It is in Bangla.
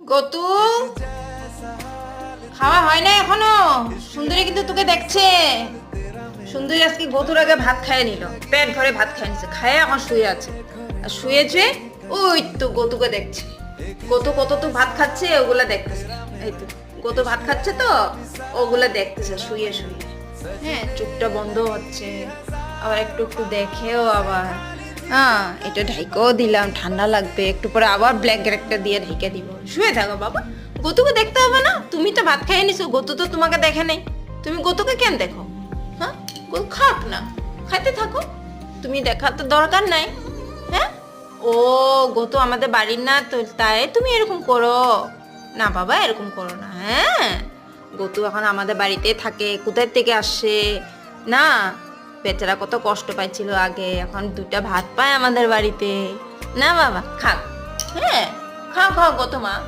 গতু খাওয়া হয় না এখনও? সুন্দরী কিন্তু তোকে দেখছে। সুন্দরী আজকে গতুর আগে ভাত খাইয়ে নিল। পেট ভরে ভাত খাইয়ে নিছে। খায় এখন শুয়ে আছে। আর শুয়েছে ওই তো গতুকে দেখছে। গতু কত তো ভাত খাচ্ছে, ওগুলা দেখতেছে। এই তো গতু ভাত খাচ্ছে তো, ওগুলা দেখতেছে, শুয়ে শুয়ে। হ্যাঁ চুপটা বন্ধ হচ্ছে। আবার একটু একটু দেখেও আবার। হ্যাঁ এটা ঢাইকেও দিলাম, ঠান্ডা লাগবে। একটু পরে আবার ব্ল্যাক একটা দিয়ে ঢেকে দিব। শুয়ে থাকো বাবা। গতুকে দেখতে হবে না? তুমি তো ভাত খাইয়ে নিছো, গতু তো তোমাকে দেখে নেই। তুমি গতুকে কেন দেখো? হ্যাঁ? খাক না। খাইতে থাকো। তুমি দেখার তো দরকার নাই। হ্যাঁ? ও, গতু আমাদের বাড়ির না, তো তাই তুমি এরকম করো। না বাবা, এরকম করো না। হ্যাঁ? গতু এখন আমাদের বাড়িতে থাকে, কোথায় থেকে আসে? না বেচারা কত কষ্ট পাইছিল আগে, এখন দুটা ভাত পায় আমাদের বাড়িতে। না বাবা খাক হ্যাঁ খাও খাও গো মা